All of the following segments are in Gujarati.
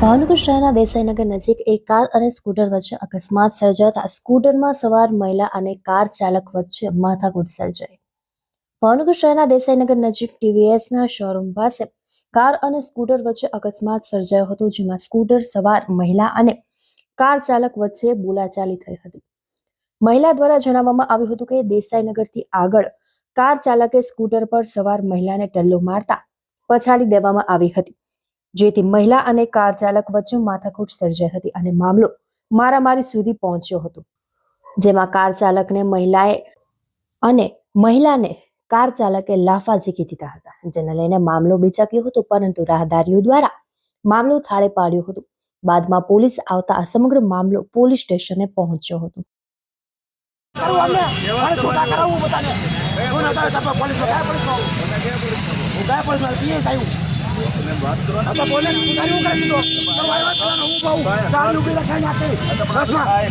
ભાવનગર શહેરના દેસાઈનગર નજીક એક કાર અને સ્કૂટર વચ્ચે અકસ્માત સર્જાતા સ્કૂટરમાં સવાર મહિલા અને કાર ચાલક વચ્ચે માથાકૂટ સર્જાઈ. ભાવનગર શહેરના દેસાઈનગર નજીક ટીવીએસના શોરૂમ પાસે કાર અને સ્કૂટર વચ્ચે અકસ્માત સર્જાયો હતો, જેમાં સ્કૂટર સવાર મહિલા અને કાર ચાલક વચ્ચે બોલાચાલી થઈ હતી. મહિલા દ્વારા જણાવવામાં આવ્યું હતું કે દેસાઈનગરથી આગળ કાર ચાલકે સ્કૂટર પર સવાર મહિલાને ટલ્લો મારતા પછાડી દેવામાં આવી હતી. જેથી મહિલા અને કાર ચાલક વચ્ચે માથાકૂટ સર્જાઈ હતી અને મામલો મારામારી સુધી પહોંચ્યો હતો. જેમાં કાર ચાલકને મહિલાએ અને મહિલાને કાર ચાલકે લાફા ઝીકી દીધા હતા, જેને લઈને મામલો બિચક્યો હતો, પરંતુ રાહદારીઓ દ્વારા મામલો થાળે પાડ્યો હતો. બાદમાં પોલીસ આવતા આ સમગ્ર મામલો પોલીસ સ્ટેશને પહોંચ્યો હતો.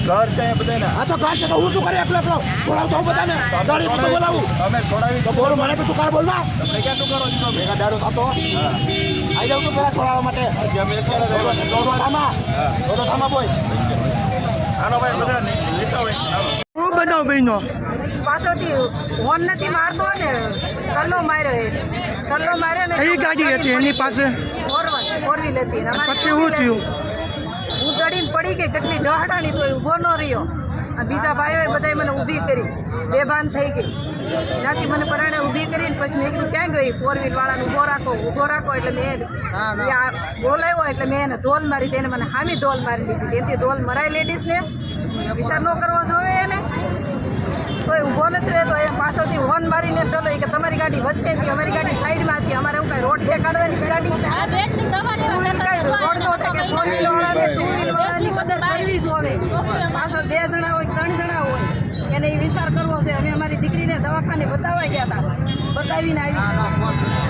ઘર છે બધાને. તો છે તો હું શું કરી? એકલો એકલો. હું બધાને. ગાડી બોલાવું. અમે છોડાવી તો બોલ મને તો તું કાર બોલવા. તમે ક્યાં શું કરો છો? ભેગા દાડો થતો આવી જાઉં તું પેલા છોડાવવા માટે. જે અમે અત્યારે દોડો થામા દોડો થામા બોય આનો ભાઈ બધા લેતા હોય. આવો. બનાવ બહેનો પાછળથી હોર્ન નથી મારતો ને કલ્લો માર્યો એ. કલ્લો માર્યો ને કઈ ગાડી હતી? એની પાસે? ફોર વ્હીલ હતી પછી શું થયું. હું ચડીને પડી ગઈ. કેટલી ડહાડાની તો ઊભો ન રહ્યો. આ બીજા ભાઈઓએ બધાય મને ઊભી કરી. બેભાન થઈ ગઈ. ત્યાંથી મને પરાણે ઊભી કરીને પછી મેં કીધું ક્યાં ગઈ? ફોર વ્હીલ વાળાને ઊભો રાખો ઊભો રાખો એટલે મેં બોલાવ્યો એટલે મેં એને ધોલ મારી તેને મને હામી ધોલ મારી લીધી. તેથી ધોલ મરાય લેડીઝને. વિચાર ન કરવો જોવે એને. કોઈ ઊભો નથી રહેતો. એ પાછળથી હોર્ન મારીને ટલો કે તમારી ગાડી વચ્ચે હતી અમારી ગાડી સાઈડમાં હતી અમારે એવું કાંઈ રોડ દેખાડવાની છે ગાડી ટુ વ્હીલ કાંઈ રોડ તો કે ફોર વ્હીલ વાળાને ટુ વ્હીલ વાળાની કદર કરવી જ હોવે પાછળ બે જણા હોય ત્રણ જણા હોય એને એ વિચાર કરવો છે. અમે અમારી દીકરીને દવાખાને બતાવવા ગયા હતા. બતાવીને આવી